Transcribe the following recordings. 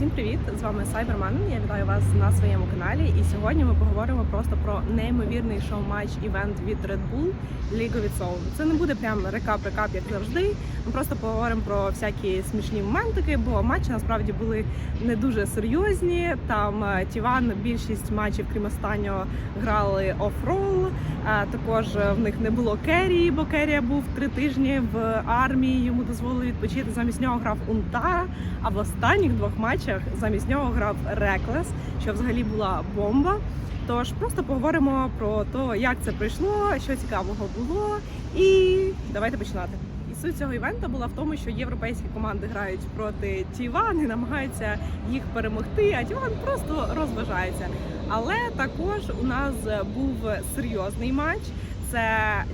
Усім привіт! З вами Сайберман. Я вітаю вас на своєму каналі. І сьогодні ми поговоримо просто про неймовірний шоу-матч івент від Red Bull League of Its. Це не буде прям рекап-рекап, як завжди. Ми просто поговоримо про всякі смішні моментики, бо матчі насправді були не дуже серйозні. Там е, Тіван більшість матчів, крім останнього, грали офрол. Е, Також е, в них не було Керрі, бо Керрі був три тижні в армії. Йому дозволили відпочити. Замість нього грав Унтара. А в останніх двох матчах замість нього грав Реклес, що взагалі була бомба. Тож просто поговоримо про те, як це прийшло, що цікавого було, і давайте починати. І суть цього івенту була в тому, що європейські команди грають проти Тіван і намагаються їх перемогти, а Тіван просто розважається. Але також у нас був серйозний матч. Це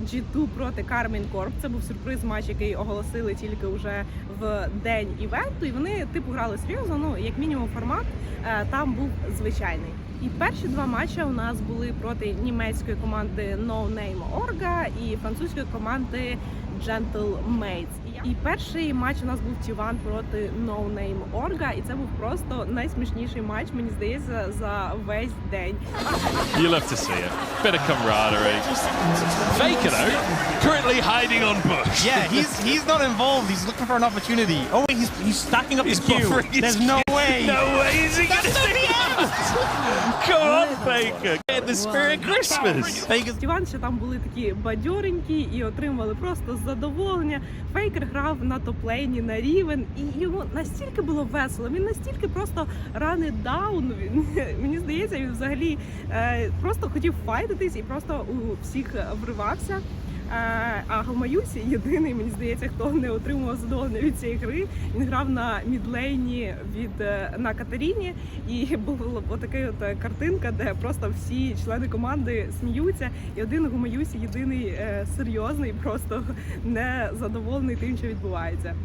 G2 проти Кармін Corp. Це був сюрприз матч, який оголосили тільки вже в день івенту. І вони типу грали серйозно. Ну як мінімум, формат е, там був звичайний. І перші два матчі у нас були проти німецької команди No Name Orga і французької команди Gentle Mates. І перший матч у нас був Тіван проти No Name Orga, і це був просто найсмішніший матч, мені здається, за весь день. You love to see it. Bit of camaraderie. Faker though, currently hiding on bush. Yeah, he's he's not involved. He's looking for an opportunity. Oh wait, he's he's stacking up his queue. There's no way. No way is he to do that. Come on, Faker. The spirit Christmas. Тіван ще там були такі бадьоренькі і отримали просто задоволення. Фейкер грав на топлейні на рівень, і йому настільки було весело. Він настільки просто рани даун. Він мені здається, він взагалі е, просто хотів файтитись і просто у всіх вривався. Е, А Гомаюсі єдиний, мені здається, хто не отримував задоволення від цієї гри. Він грав на мідлейні від е, на Катеріні, і була така от картинка, де просто всі члени команди сміються, і один Гомаюсі єдиний е, серйозний, просто не задоволений тим, що відбувається.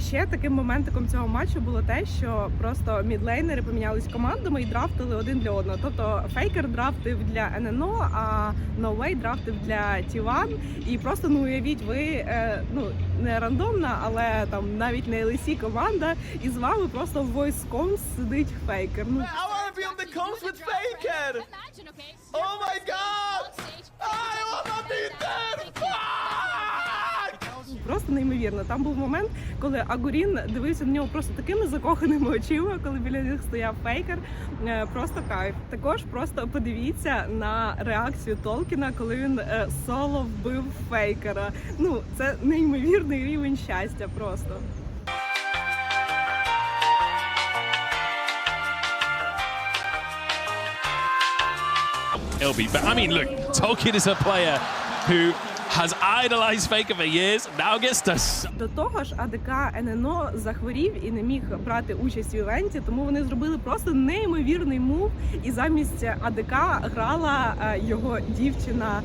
Ще таким моментиком цього матчу було те, що просто мідлейнери помінялись командами і драфтили один для одного. Тобто Фейкер драфтив для ННО, а No драфтив для Тіван. І просто ну уявіть, ви е, ну не рандомна, але там навіть не LEC команда, і з вами просто в voice comms сидить Фейкер. Ну? Oh my God! I wanna be there. Неймовірно. Там був момент, коли Агурін дивився на нього просто такими закоханими очима, коли біля них стояв фейкер. Е, Просто кайф. Також просто подивіться на реакцію Толкіна, коли він е, соло вбив фейкера. Ну це неймовірний рівень щастя. Просто. Be. But I mean, look, Tolkien is a player who has idolized Faker for years. Now gets to. До того ж, АДК ННО захворів і не міг брати участь в івенті, тому вони зробили просто неймовірний мув. І замість АДК грала е, його дівчина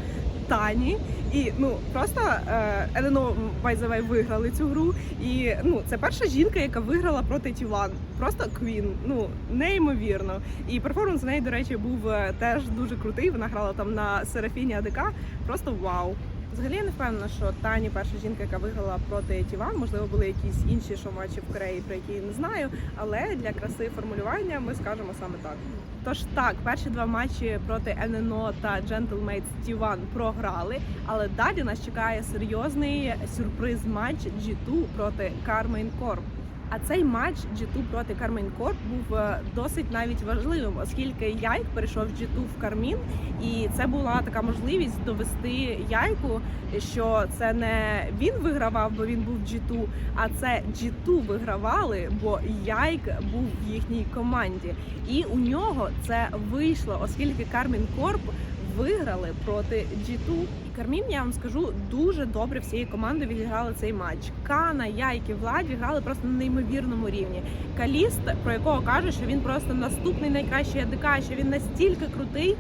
Тані. І ну просто е, ННО Байзавей виграли цю гру. І ну це перша жінка, яка виграла проти Тіван. Просто квін. Ну неймовірно. І перформанс в неї, до речі, був е, теж дуже крутий. Вона грала там на Серафіні АДК. Просто вау. Взагалі я не впевнена, що Тані перша жінка, яка виграла проти Тіван, можливо, були якісь інші шоу-матчі в Кореї, про які я не знаю. Але для краси формулювання ми скажемо саме так. Тож так, перші два матчі проти ННО та Gentlemate Тіван програли, але далі нас чекає серйозний сюрприз матч G2 проти Кармейн Corp. А цей матч G2 проти Кармін Корп був е, досить навіть важливим, оскільки Яйк перейшов з G2 в Кармін, і це була така можливість довести Яйку, що це не він вигравав, бо він був в G2, а це G2 вигравали, бо Яйк був в їхній команді. І у нього це вийшло, оскільки Кармін Корп виграли проти G2. І Кармін, я вам скажу, дуже добре всією командою відіграли цей матч. Кана, Яйки, Владі грали просто на неймовірному рівні. Каліст, про якого кажуть, що він просто наступний найкращий АДК, що він настільки крутий,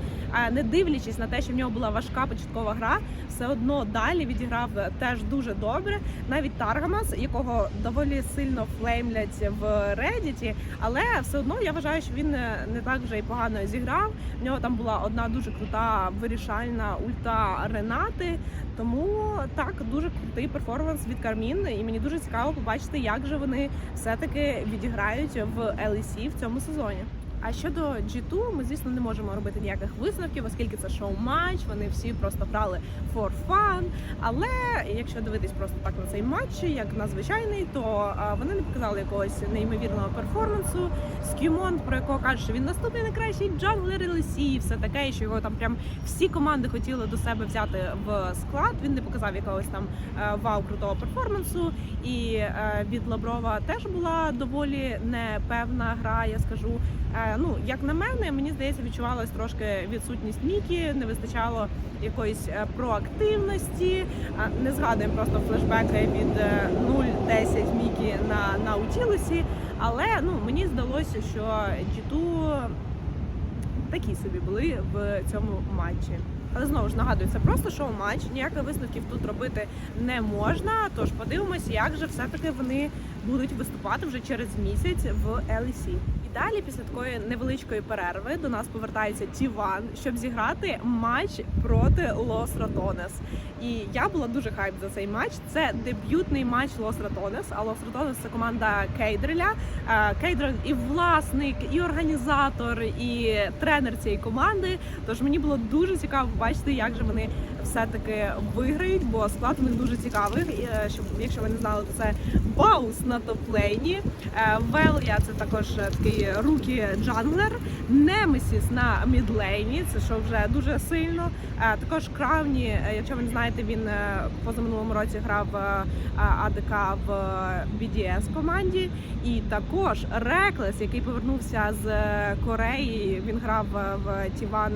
не дивлячись на те, що в нього була важка початкова гра, все одно далі відіграв теж дуже добре. Навіть Таргамас, якого доволі сильно флеймлять в Reddit, але все одно я вважаю, що він не не так вже й погано зіграв. В нього там була одна дуже крута вирішальна ульта Ренат. Знімати. Тому так дуже крутий перформанс від Кармін, і мені дуже цікаво побачити, як же вони все-таки відіграють в LEC в цьому сезоні. А щодо G2, ми звісно не можемо робити ніяких висновків, оскільки це шоу-матч. Вони всі просто грали for fun. Але якщо дивитись просто так на цей матч, як на звичайний, то вони не показали якогось неймовірного перформансу. Скюмонт, про якого кажуть, що він наступний найкращий джанглер LEC і все таке, що його там прям всі команди хотіли до себе взяти в склад. Він не показав якогось там е, вау крутого перформансу. І е, від Лаврова теж була доволі непевна гра, я скажу. Е, Ну, як на мене, мені здається, відчувалась трошки відсутність Мікі, не вистачало якоїсь е, проактивності. Е, Не згадуємо просто флешбеки від е, 0-10 Мікі на Наутілусі. Але ну мені здалося, що G2 такі собі були в цьому матчі. Але знову ж нагадую, це просто шоу-матч, ніяких висновків тут робити не можна. Тож подивимось, як же все-таки вони будуть виступати вже через місяць в LEC. І далі, після такої невеличкої перерви, до нас повертається Тіван, щоб зіграти матч проти Лос Ратонес. І я була дуже хайп за цей матч. Це дебютний матч Лос Ратонес. А Лос Ратонес це команда Кейдреля. Е, Кейдрель і власник, і організатор, і тренер цієї команди. Тож мені було дуже цікаво побачити, як же вони все-таки виграють, бо склад у них дуже цікавий. Е, Щоб якщо ви не знали, це Баус на топ-лейні. Е, Велія це також е, такий рукі джанглер. Немесіс на мідлейні, це що вже дуже сильно. Також Кравні, якщо ви не знаєте, він позаминулому році грав АДК в BDS команді. І також Реклес, який повернувся з Кореї, він грав в T1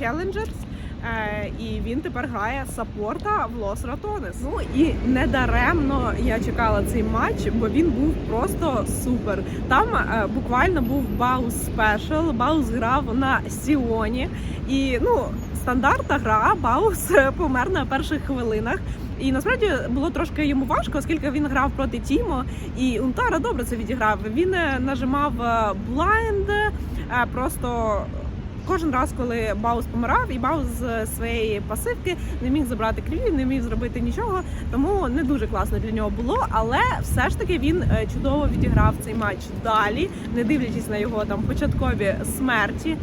Challengers. Е, І він тепер грає саппорта в Лос Ратонес. Ну і недаремно я чекала цей матч, бо він був просто супер. Там е, буквально був Баус спешл. Баус грав на Сіоні. І ну, стандартна гра, Баус е, помер на перших хвилинах. І насправді було трошки йому важко, оскільки він грав проти Тімо, і Унтара добре це відіграв. Він нажимав блайнд, просто кожен раз, коли Баус помирав, і Баус з своєї пасивки не міг забрати кріві, не міг зробити нічого. Тому не дуже класно для нього було. Але все ж таки він е, чудово відіграв цей матч далі, не дивлячись на його там початкові смерті.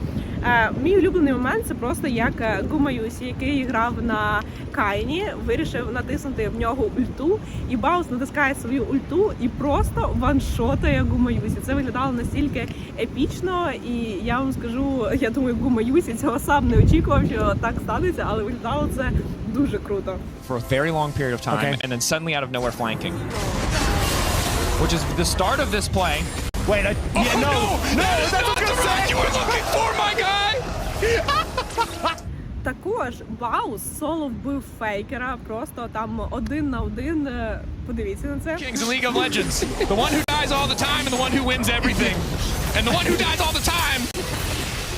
Е, Мій улюблений момент це просто як е, Гумаюсі, який грав на Кайні, вирішив натиснути в нього ульту, і Баус натискає свою ульту і просто ваншотає Гумаюсі. Це виглядало настільки епічно, і я вам скажу, я думаю, Гумаюсі цього сам не очікував, що так станеться, але виглядало це дуже круто. for a very long period of time, Okay. and then suddenly out of nowhere flanking. Which is the start of this play. Wait, I, yeah, no, no, that's what I was gonna say. you were looking for, my guy! Також Баус соло вбив фейкера, просто там один на один. Е, Подивіться на це. Kings in League of Legends. The one who dies all the time and the one who wins everything. And the one who dies all the time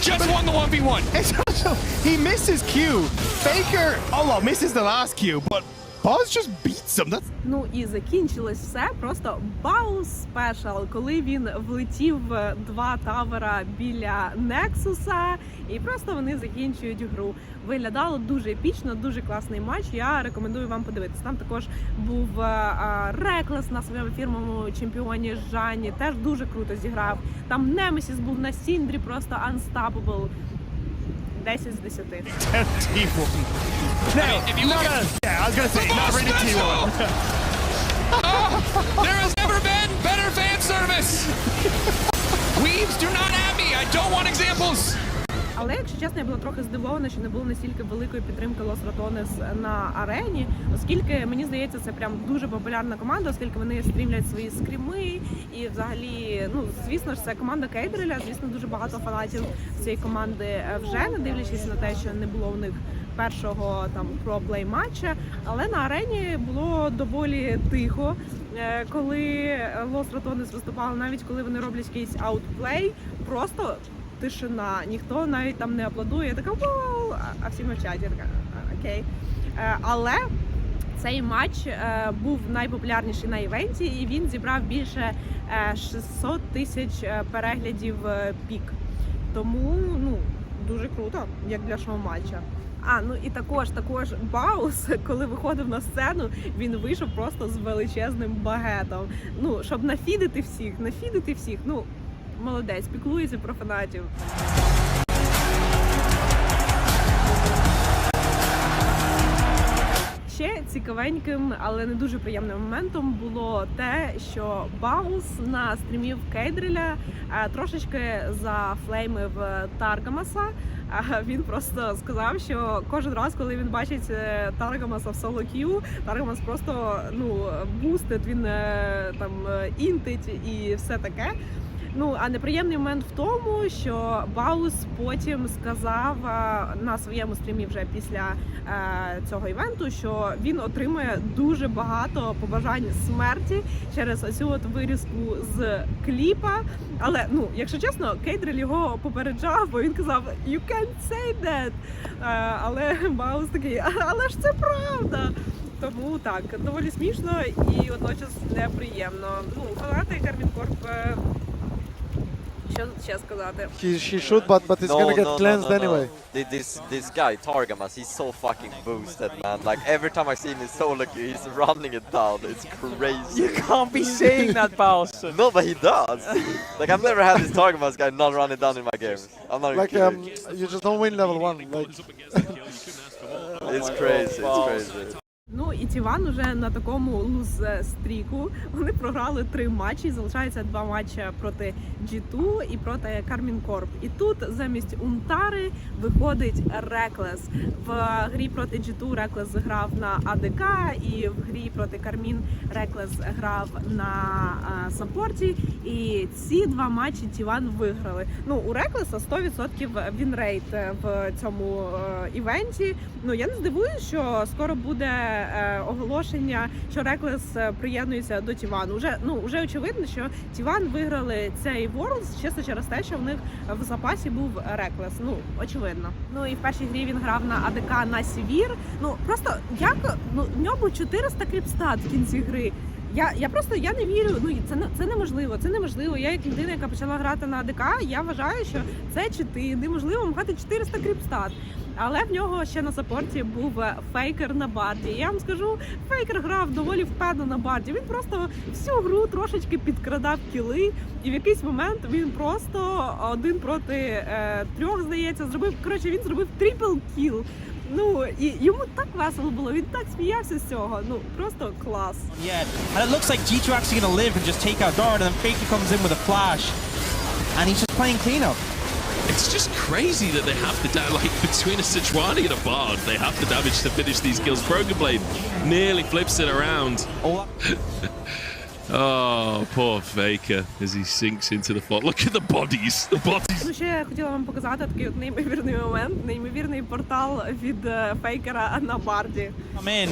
just won the 1v1. It's also, he misses Q. Faker, oh, well, misses the last Q, but Buzz just beats him. That's Ну і закінчилось все просто Баус спешл, коли він влетів в два тавера біля Нексуса, і просто вони закінчують гру. Виглядало дуже епічно, дуже класний матч. Я рекомендую вам подивитися. Там також був Реклес на своєму фірмовому чемпіоні Жанні. Теж дуже круто зіграв. Там Немесіс був на Сіндрі, просто unstoppable. 10 з 10. T1. mean, if you no, look no, at- yeah, I was gonna say, not Boss rated special! T1. Ah! There has Але якщо чесно, я була трохи здивована, що не було настільки великої підтримки Лос Ратонес на арені, оскільки мені здається, це прям дуже популярна команда, оскільки вони стрімлять свої скріми. І взагалі, ну звісно ж, це команда Кейдреля. Звісно, дуже багато фанатів цієї команди е, вже не дивлячись на те, що не було в них першого там про-плей матча. Але на арені було доволі тихо. Е, Коли Лос Ратонес виступали, навіть коли вони роблять якийсь аутплей, просто тишина, ніхто навіть там не аплодує. Я така вау, а- всі мовчать. Я така окей. Е, Але цей матч е, був найпопулярніший на івенті, і він зібрав більше е, 600 тисяч е, переглядів е, пік. Тому ну дуже круто, як для шоу-матча. А ну і також також Баус, коли виходив на сцену, він вийшов просто з величезним багетом. Ну щоб нафідити всіх, нафідити всіх. Ну молодець, піклується про фанатів. Ще цікавеньким, але не дуже приємним моментом було те, що Баус на стрімів Кейдреля е, трошечки зафлеймив Таргамаса. Він просто сказав, що кожен раз, коли він бачить е, Таргамаса в соло Таргамас просто ну бустить, він е, там е, інтить і все таке. Ну а неприємний момент в тому, що Баус потім сказав е, на своєму стрімі вже після е, цього івенту, що він отримує дуже багато побажань смерті через оцю от вирізку з кліпа. Але ну, якщо чесно, Кейдрель його попереджав, бо він казав «You can't say that». Е, але Баус такий, але ж це правда. Тому так, доволі смішно і водночас неприємно. Ну, фанати Кармін Корп. е, Що тут ще сказати? He, he should, but but it's gonna get cleansed anyway. Th- This this guy Targamas, he's so fucking boosted, man. Like every time I see him in solo queue, he's running it down. It's crazy. You can't be saying that, Bowson. No, but he does. like I've never had this Targamas guy not run it down in my games. I'm not even Like kidding. um, you just don't win level one. Like it's crazy. It's crazy. Ну і Тіван уже на такому луз-стріку. Вони програли три матчі. Залишається два матчі проти G2 і проти Кармін Корп. І тут замість Унтари виходить Реклес. В грі проти G2 Реклес грав на АДК, і в грі проти Кармін Реклес грав на а, саппорті. І ці два матчі Тіван виграли. Ну у Реклеса 100% вінрейт в цьому е, івенті. Ну я не здивуюсь, що скоро буде е, оголошення, що Реклес е, приєднується до Тівану. Уже ну вже очевидно, що Тіван виграли цей Ворлдс чисто через те, що в них в запасі був Реклес. Ну очевидно. Ну і в першій грі він грав на АДК на Сівір. Ну просто як ну в нього 400 кріпстат в кінці гри. Я, я просто я не вірю. Ну це не це неможливо. Це неможливо. Я як людина, яка почала грати на АДК, я вважаю, що це чити. Неможливо мати 400 кріпстат. Але в нього ще на саппорті був е, фейкер на барді. Я вам скажу, фейкер грав доволі впевнено на барді. Він просто всю гру трошечки підкрадав кіли, і в якийсь момент він просто один проти е, трьох, здається, зробив. Коротше, він зробив трипл кіл. Ну і йому так весело було. Він так сміявся з цього. Ну просто клас. Yeah, and it looks like G2 actually going to live and just take out Dart, and then Faker comes in with a flash, and he's just playing cleanup. It's just crazy that they have to da- like between a Sejuani and a Bard, they have the damage to finish these kills. Broken Blade nearly flips it around. All Oh, poor Faker as he sinks into the floor. Look at the bodies. The bodies. Ну ще я хотіла вам показати такий от неймовірний момент, неймовірний портал від е, фейкера на барді. come in.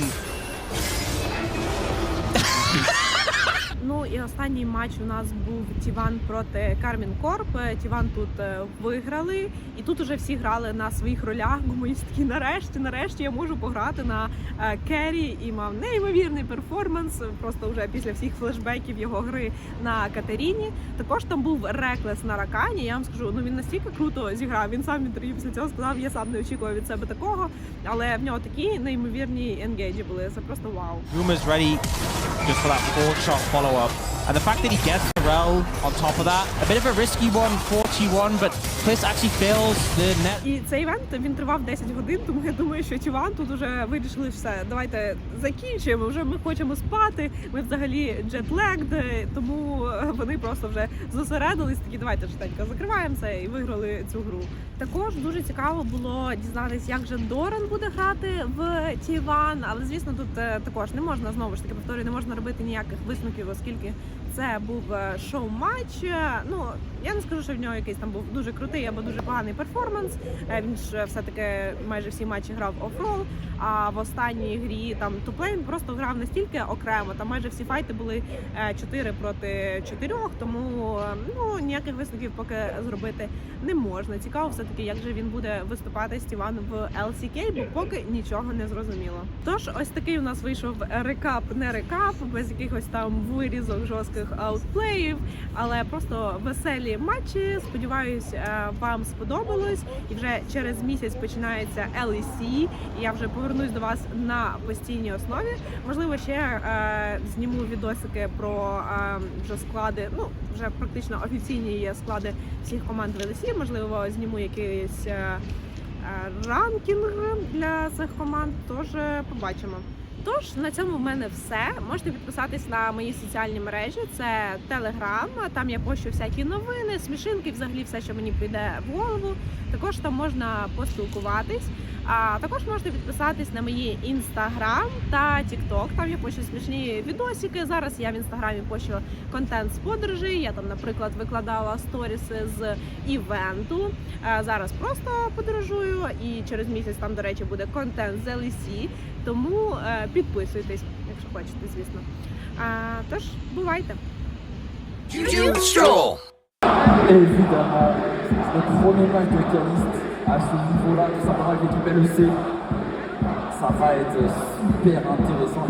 Ну і останній матч у нас був Тіван проти Кармін Корп. Тіван тут е, виграли, і тут уже всі грали на своїх ролях. Гумоїст такі нарешті, нарешті я можу пограти на е, Керрі і мав неймовірний перформанс. Просто вже після всіх флешбеків його гри на Катеріні. Також там був Реклес на Ракані. Я вам скажу, ну він настільки круто зіграв. Він сам інтерв'ю після цього сказав, я сам не очікував від себе такого. Але в нього такі неймовірні енгейджі були. Це просто вау. Rumour's ready just for that four shot follow up. And the fact that he gets rel on top of that, a bit of a risky one, 4 but Chris actually fills the net. І цей івент він тривав 10 годин, тому я думаю, що Тіван тут уже вирішили все. Давайте закінчуємо. Вже ми хочемо спати. Ми взагалі джетлегд, тому вони просто вже зосередились. Такі давайте швиденько закриваємо це і виграли цю гру. Також дуже цікаво було дізнатися, як же Доран буде грати в Тіван. Але звісно, тут е, також не можна знову ж таки повторюю, не можна робити ніяких висновків, оскільки це був е, шоу-матч. Е, Ну я не скажу, що в нього якийсь там був дуже крутий або дуже поганий перформанс. Е, Він ж все таки майже всі матчі грав офрол. А в останній грі там туплейн просто грав настільки окремо. Там майже всі файти були 4 проти 4, тому ну ніяких висновків поки зробити не можна. Цікаво, все таки, як же він буде виступати Стіван в LCK, бо поки нічого не зрозуміло. Тож ось такий у нас вийшов рекап, не рекап, без якихось там вирізок жорстких ніяких аутплеїв, але просто веселі матчі. Сподіваюсь, е, вам сподобалось. І вже через місяць починається LEC, і я вже повернусь до вас на постійній основі. Можливо, ще е, зніму відосики про е, вже склади. Ну вже практично офіційні є склади всіх команд в LEC. Можливо, зніму якийсь. е, е, Ранкінг для цих команд теж побачимо. Тож на цьому в мене все. Можете підписатись на мої соціальні мережі. Це Телеграм. Там я пощу всякі новини, смішинки, взагалі все, що мені прийде в голову. Також там можна поспілкуватись. А також можете підписатись на мої інстаграм та тікток. Там я пощу смішні відосики. Зараз я в інстаграмі пощу контент з подорожей. Я там, наприклад, викладала сторіси з івенту. Е, Зараз просто подорожую, і через місяць там, до речі, буде контент з LEC. Тому е, підписуйтесь, якщо хочете, звісно. А, тож бувайте. Évidemment, premier match de Caliste à ce niveau-là, tout simplement avec l'équipe LEC. Ça va être super intéressant.